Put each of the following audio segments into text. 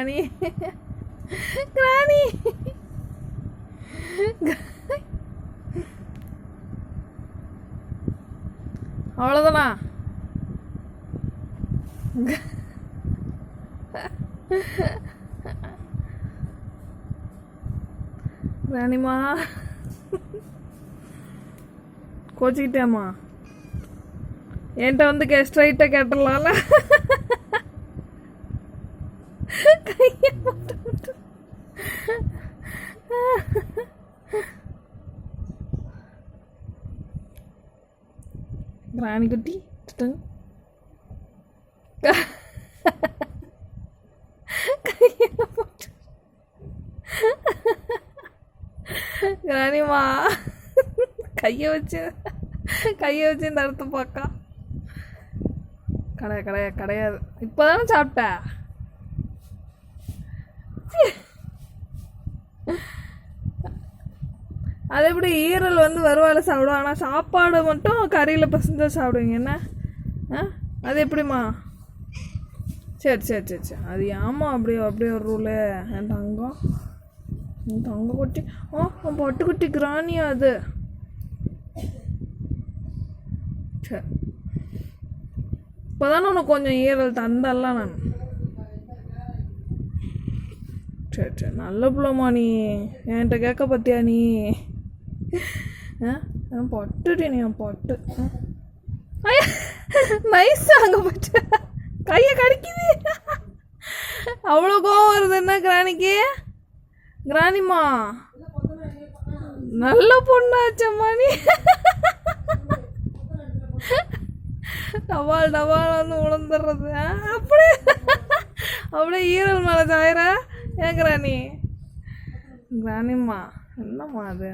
கிராணி கிராணி அவ்வளோதானா ராணிமா கோச்சிக்கிட்டேம்மா. என்கிட்ட வந்து கே ஸ்ட்ரைட்டாக கேட்டுடலாம்ல கையை போட்டு விட்டு. ராணி குட்டி ராணிமா கையை வச்சு கையை வச்சு இந்த இடத்த பார்க்கா கிடையாது கிடையாது கிடையாது இப்போதானே சாப்பிட்ட அது எப்படி ஈரல் வந்து வருவாயில் சாப்பிடுவோம் ஆனால் சாப்பாடு மட்டும் கறியில் பசங்க சாப்பிடுவீங்க. என்ன? ஆ? அது எப்படிம்மா? சரி சரி சரி சரி. அது ஏம்மா அப்படி அப்படியே ஒரு ரூலு என் தங்கம். என் தங்க குட்டி. ஓ உன் பட்டு குட்டி கிராணியா அது. சரி. இப்போதானே உனக்கு கொஞ்சம் ஈரல் தந்தல்லாம் நான். சரி சரி. நல்ல பிள்ளைம்மா நீ. என்கிட்ட கேட்க பார்த்தியா நீ? ஆ என் நீ பட்டு நைஸ் அங்கே போச்சு கையை கடிக்குது அவ்வளோ கோவம் வருது என்ன கிராணிக்கு கிராணிம்மா நல்ல பொண்ணாச்சம்மா நீ டவால் டவால் வந்து உழந்துடுறது அப்படியே அப்படியே ஈரல் மேலே சாயிரா ஏன் கிராணி கிராணிம்மா என்னம்மா அது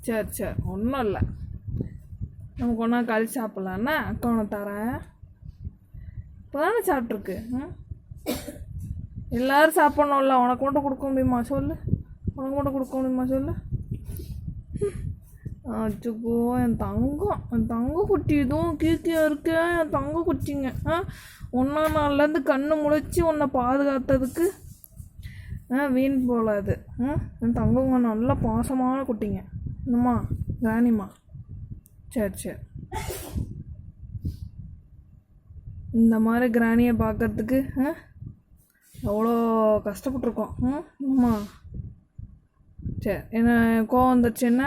சரி சரி. ஒன்றும் இல்லை. நமக்கு ஒன்றா கழிச்சு சாப்பிட்லான்னா அக்கா தரேன். இப்போ தானே சாப்பிட்ருக்கு ம்? எல்லாரும் சாப்பிட்ணும்ல. உனக்கு மட்டும் கொடுக்க முடியுமா? சொல்லு. உனக்கு மட்டும் கொடுக்க முடியுமா? சொல்லு. அச்சுக்கோ என் தங்கம். என் தங்க குட்டி இதுவும் கீக்கியாக இருக்கு. என் தங்க குட்டிங்க. ஆ? ஒன்றா நாள்லேருந்து கண்ணு முளைச்சி உன்னை பாதுகாத்ததுக்கு ஆ வீண் போகலாது அது. ம் என் தங்கங்க நல்ல பாசமான குட்டிங்க. என்னம்மா ராணிம்மா சரி சரி. இந்த மாதிரி கிராணியை பார்க்கறதுக்கு ஆ? எவ்வளோ கஷ்டப்பட்ருக்கோம் ம் அம்மா சரி என்ன கோவம் வந்துச்சு என்ன?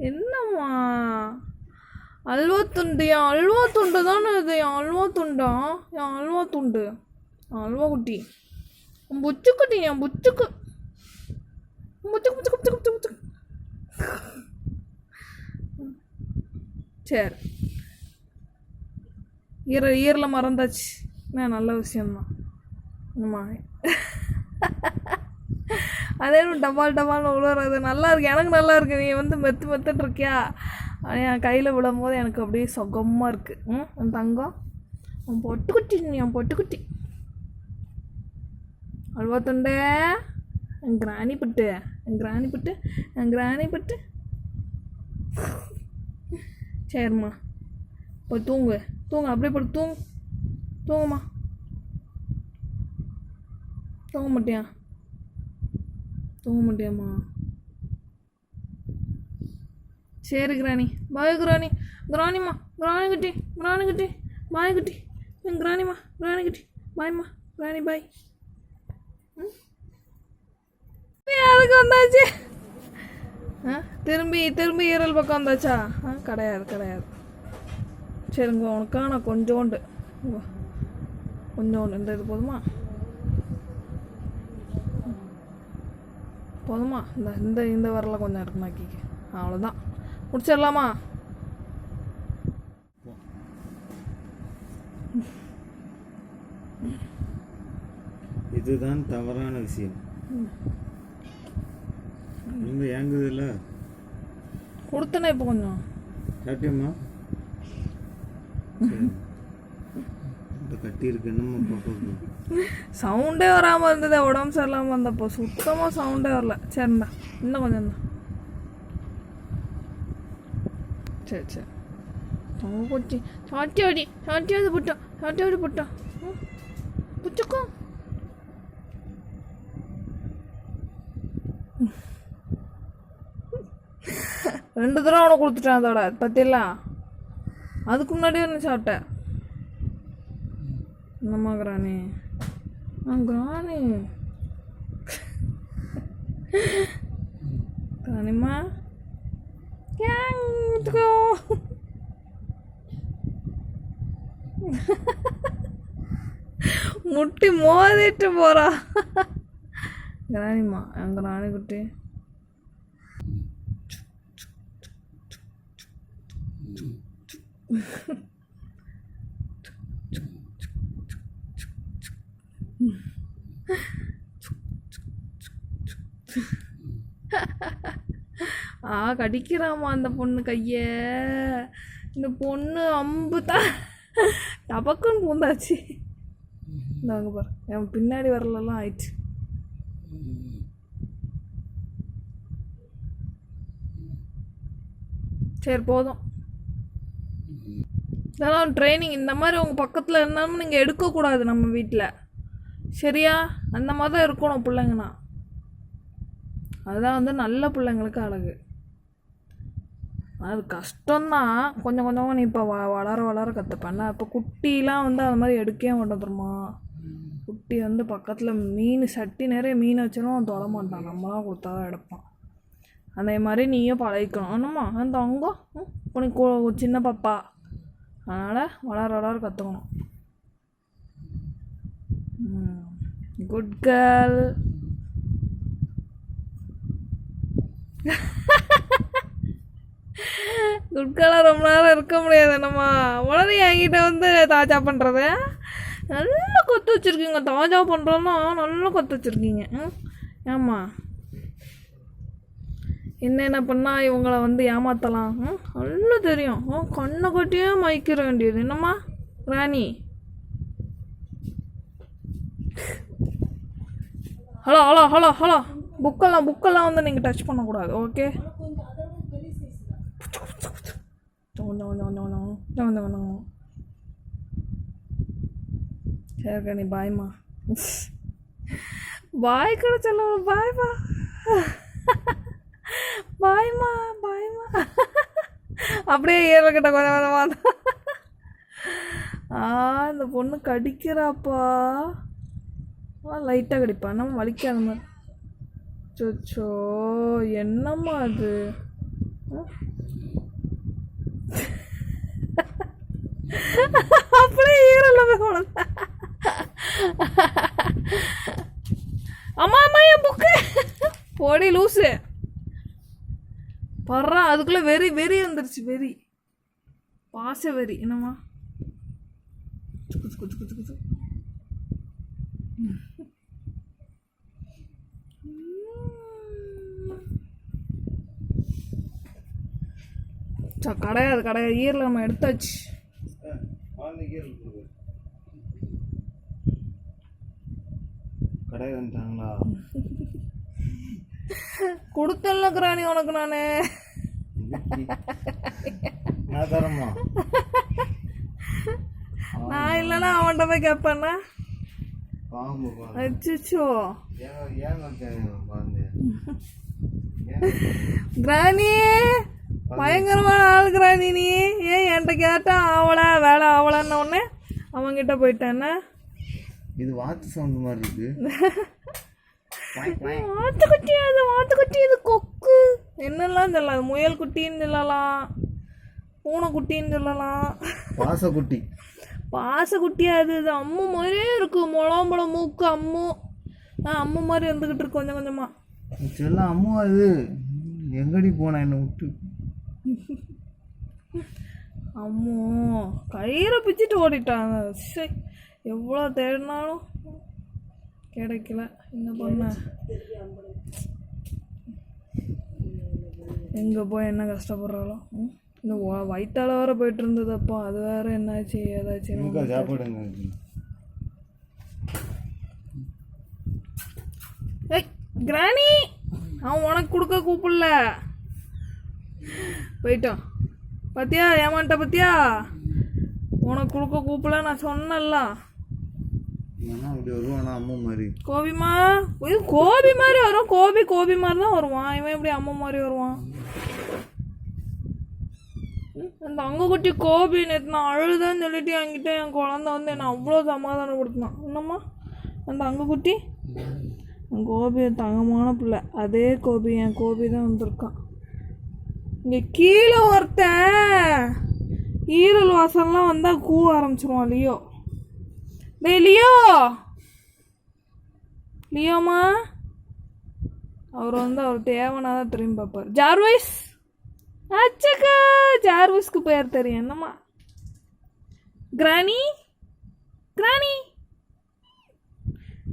என்னம்மா? அல்வா துண்டு என் அல்வா துண்டு தானே இது? என் அல்வா துண்டா? என் அல்வா துண்டு. அல்வா குட்டி. என் என் புச்சுக்கு புச்சுக்கு முச்சுக்கு முச்சுக்கு புச்சுக்கு முச்சுக்கு சரி. ஈர ஈரில் மறந்தாச்சு. என்ன நல்ல விஷயம்தான். ஆமா அதே டபால் டபால்னு உழுவுறது. நல்லா இருக்கு. எனக்கு நல்லா இருக்கு. நீ வந்து மெத்து மெத்துட்டு இருக்கியா? என் கையில் விழும்போது எனக்கு அப்படியே சுகமாக இருக்குது ம் என் தங்கம்? உன் பொட்டுக்குட்டி நீ என் பொட்டுக்குட்டி. அல்வா துண்டே என் கிராணி புட்டு என் கிராணி புட்டு என் கிராணி புட்டு சரிம்மா இப்போ தூங்கு. தூங்கு அப்படியே போட்டு தூங்கு தூங்குமா தூங்க மாட்டியா? தூங்க மாட்டியாம்மா. சரி கிராணி. பாய் கிராணி. கிராணிம்மா கிராணி குட்டி கிராணி குட்டி. பாய் குட்டி. என் கிராணிம்மா கிராணி குட்டி. பாய்ம்மா கிராணி பாய். அதுக்கு வந்தாச்சு. ஆ திரும்பி திரும்பி ஈரல் பக்கம் வந்தாச்சா? ஆ கிடையாது கிடையாது. சரிங்க உனக்கா நான் கொஞ்சோண்டு. கொஞ்சோண்டு. இந்த இது போதுமா? போதுமா? இந்த இந்த இந்த வரல கொஞ்சம் இருக்குமாக்கிக்க அவ்வளோதான் முடிச்சிடலாமா? இதுதான் தவறான விஷயம். ரொம்ப ஏங்குது இல்லை கொடுத்தனே இப்போ கொஞ்சம்? சாப்பிட்டியம்மா கட்டி இருக்கு பார்க்க சவுண்டே வராமல் இருந்தது உடம்பு சரியில்லாமல் இருந்தப்போ சுத்தமாக சவுண்டே வரல. சரிண்ணா இன்னும் கொஞ்சம் தான் சரி சரி. தங்க குட்டி சாட்டியாடி சாட்டியாவது புட்டா. சாட்டியாவது புட்டா. ம், புச்சுக்கோ ரெண்டு தடவை அவனை கொடுத்துட்டேன் அதோட பத்தியெல்லாம் அதுக்கு முன்னாடி ஒன்று சாப்பிட்டேன். என்னம்மா கிராணி? ஆ கிராணி. கிராணிம்மா? ஏங்கோ முட்டி மோதிட்டு போறா. கிராணிம்மா என் கிராணி குட்டி ஆ கடிக்கிறாமா அந்த பொண்ணு கைய. இந்த பொண்ணு அம்பு தான் டபக்குன்னு பூந்தாச்சு. இந்த பாரு என் பின்னாடி வரலாம் ஆயிடுச்சு. சரி போதும். இதெல்லாம் ட்ரைனிங் இந்த மாதிரி உங்கள் பக்கத்தில் இருந்தாலும் நீங்கள் எடுக்கக்கூடாது நம்ம வீட்டில் சரியா? அந்த மாதிரி தான் இருக்கணும் பிள்ளைங்கண்ணா அதுதான் வந்து நல்ல பிள்ளைங்களுக்கு அழகு. அது கஷ்டம்தான். கொஞ்சம் கொஞ்சமாக நீ இப்போ வ வளர வளர கற்றுப்பேன் இப்போ குட்டிலாம் வந்து அது மாதிரி எடுக்கவே மாட்டோம் தெரியுமா? குட்டி வந்து பக்கத்தில் மீன் சட்டி நிறைய மீன் வச்சாலும் அவன் தொட மாட்டான். நம்மளாம் கொடுத்தா தான் எடுப்பான். அதே மாதிரி நீயும் பழகிக்கணும். ஆனம்மா அந்த அங்கே? உனக்கு சின்ன பாப்பா. அதனால் வளர வளர கற்றுக்கணும் குட் கேர்ள் குட்கெல்லாம் ரொம்ப நேரம் இருக்க முடியாது என்னம்மா. உடனே என்கிட்ட வந்து தாஜா பண்ணுறது நல்லா கொத்து வச்சுருக்கீங்க. தாஜா பண்ணுறோன்னா நல்லா கொத்து வச்சுருக்கீங்க. ஆமாம் ஏம்மா? என்னென்ன பண்ணால் இவங்களை வந்து ஏமாற்றலாம் ம் நல்லா தெரியும். ஓ கண்ணை கொட்டியே மயக்கிற வேண்டியது. என்னம்மா ராணி? Hello hello hello hello. புக்கெல்லாம் புக்கெல்லாம் வந்து நீங்கள் டச் பண்ணக்கூடாது ஓகே சரி நீ பாய்மா? பாய் கூட சொல்ல பாய்மா? பாய்மா பாய்மா. அப்படியே ஏறக்கிட்ட கொஞ்சம் கொஞ்சமாக ஆ இந்த பொண்ணு கடிக்கிறாப்பா. லைட்டாக கடிப்பா. நம்ம வலிக்காத மாதிரி சொச்சோ என்னம்மா அது? அப்படியே ஈரல்ல போய் அம்மா அம்மா என் புக்கு. போடி லூசு. பர்றா அதுக்குள்ள வெறி வெறி வந்துருச்சு வெறி. பாச வெறி. என்னம்மா? குத்து குத்து குத்து குத்து. கிடையாது கிடையாது. ஈரில் நம்ம எடுத்தாச்சு. குழந்தைக்கே இருக்குது கடை வந்துட்டாங்களா கொடுத்தல கிராணி உனக்கு நான். நான் இல்லைன்னா அவன்கிட்ட போய் கேட்பேன்னா? ஏன் கிராணி பயங்கரமான ஆள் கிராணி நீ. ஏன் என்கிட்ட கேட்டா ஆவலா வேலை ஆவலான்னு உடனே அவன்கிட்ட போயிட்டேன்னா? இது வாத்து சவுண்ட் மாதிரி இருக்கு. வாத்துக்குட்டி அது வாத்துக்குட்டி இது கொக்கு. என்னெல்லாம் சொல்லலாம் அது முயல் குட்டின்னு சொல்லலாம் பூனைக்குட்டின்னு சொல்லலாம் பாசக்குட்டி. பாசக்குட்டியா அது இது அம்மு மாதிரியே இருக்கு. முழாம்பழம் மூக்கு அம்மு. ஆ அம்மு மாதிரி இருந்துக்கிட்டு இருக்கு கொஞ்சம் கொஞ்சமா. செல்லம் அம்மா இது எங்கடி போன என்னை விட்டு? அம்மு. கயிறை பிச்சுட்டு ஓடிட்டாங்க. சரி எவ்வளோ தேடினாலும். கிடைக்கல. என்ன பண்ண? எங்கே போய் என்ன கஷ்டப்படுறாளோ? ம்? இந்த வ- வயித்தால வேற போயிட்டு இருந்ததப்பா அது வேற என்னாச்சு ஏதாச்சும் சாப்பாடுங்க. ஏய் கிராணி! அவன் உனக்கு கொடுக்க கூப்பிடல. போயிட்டான். பத்தியா? ஏமாண்ட பத்தியா? உனக்கு கொடுக்க கூப்பிடல நான் சொன்னேன்ல. ஏன்னா வருவானா அம்மா மாதிரி? கோபிமா இது கோபி மாதிரி வரும். கோபி கோபி மாதிரி தான் வருவான். இவன் எப்படி அம்மா மாதிரி வருவான்? அந்த அந்த அங்கக்குட்டி கோபி நேற்று நான் அழுதான்னு சொல்லிட்டு என்கிட்ட என் குழந்த வந்து என்னை அவ்வளோ சமாதானப்படுத்தினான். என்னம்மா? அந்த அங்கக்குட்டி என் கோபி தங்கமான பிள்ளை. அதே கோபி என் கோபி தான் வந்திருக்கான். இங்கே கீழே ஒருத்தன் ஈரல் வாசல்லாம் வந்தால் கூ ஆரம்பிச்சிருவான் லியோ. டேய் லியோ. லியோமா அவர் வந்து அவர் தேவனாக தான் திரும்பி பார்ப்பார். ஜார்வைஸ். அச்சக்கா ஜார்வைஸ்க்கு பேர் தெரியும்? என்னம்மா? கிராணி கிராணி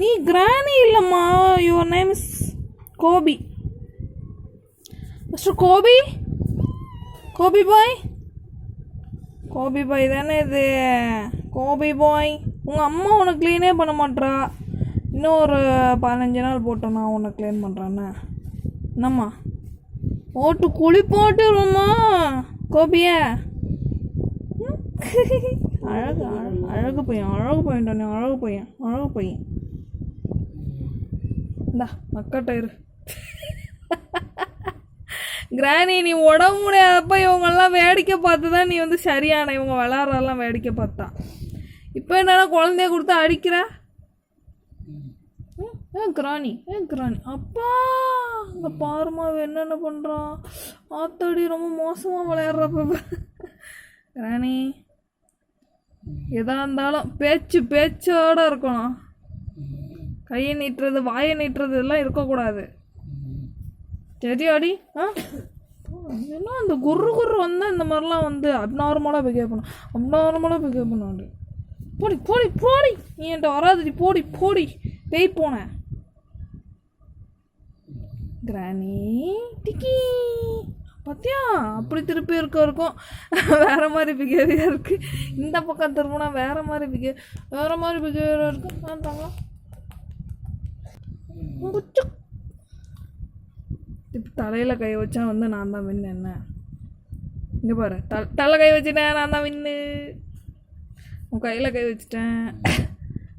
நீ கிராணி இல்லைம்மா. Your name is Gopi. Mister Gopi? Gopi boy Gopi boy தானே இது? கோபி பாய் உங்கள் அம்மா உனக்கு க்ளீனே பண்ண மாட்றா. இன்னும் ஒரு பதினஞ்சு நாள் போட்டோம் நான் உன்னை க்ளீன் பண்ணுறேன்னு என்னம்மா? ஓட்டு குழி போட்டுருமா கோபிய. அழகு அழகு அழகு பையன் அழகு பையன் அழகு பையன் அழகு பையன். இந்தா மக்கட்ட இரு. கிராணி நீ உடம்பு முடியாதப்ப இவங்கெல்லாம் வேடிக்கை பார்த்து தான் நீ வந்து சரியான இவங்க விளாட்றதெல்லாம் வேடிக்கை பார்த்தா. இப்போ என்னன்னா குழந்தைய கொடுத்து அடிக்கிற? ஏன் கிராணி ஏன் கிராணி. அப்பா இந்த பாருமா என்னென்ன பண்ணுறான் ஆத்தாடி ரொம்ப மோசமாக விளையாடுறப்ப கிராணி எதாக இருந்தாலும் பேச்சு பேச்சோட இருக்கணும். கையை நீட்டுறது வாயை நீட்டுறது எல்லாம் இருக்கக்கூடாது. சரியாடி ஆ? என்ன அந்த குரு குரு வந்தால் இந்த மாதிரிலாம் வந்து அப்நார்மலாக பிகேவ் பண்ணும் அப்நார்மலாக பிகேவ் பண்ணாண்டு போடி போடி போடி. நீ என்கிட்ட வராதடி போடி போடி. பேய் போனேன் கிராணி டிக்கி. பார்த்தியா அப்படி திருப்பி இருக்க இருக்கும். வேறு மாதிரி பிகேவியர் இருக்குது இந்த பக்கம் திரும்பினா வேற மாதிரி பிகே வேறு மாதிரி பிகேவியர் இருக்கும் நான் தாங்களா இப்போ தலையில் கை வச்சா வந்து நான் தான் வின்னு என்ன? இங்கே பாரு. தலை கை வச்சுட்டேன் நான் தான் வின்னு. உன் கையில் கை வச்சுட்டேன்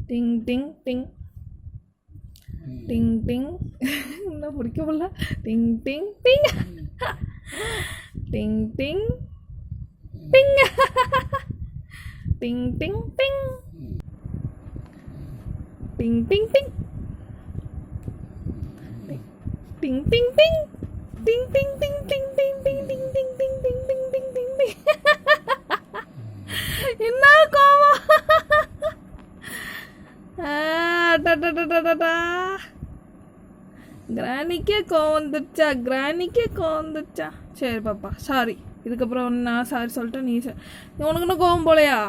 டிங் டிங் டிங் டிங் டிங் இன்னும் பிடிக்க முடியல டிங் டிங் டிங் டிங் டிங் டிங் டிங் டிங் டிங் டிங் டிங் டிங் டிங் டிங் டிங் டிங் டிங் டிங் டிங் டிங் டிங் டிங் டிங் டிங் டிங் டிங் டிங் டிங் டிங் என்ன கோவம் கிராணிக்கே கோவம் வந்துருச்சா கிராணிக்கே கோவம் வந்துருச்சா சரி பாப்பா சாரி இதுக்கப்புறம் நான் சாரி சொல்லிட்டேன் நீ உனக்கு இன்னும் கோவம் போலையா?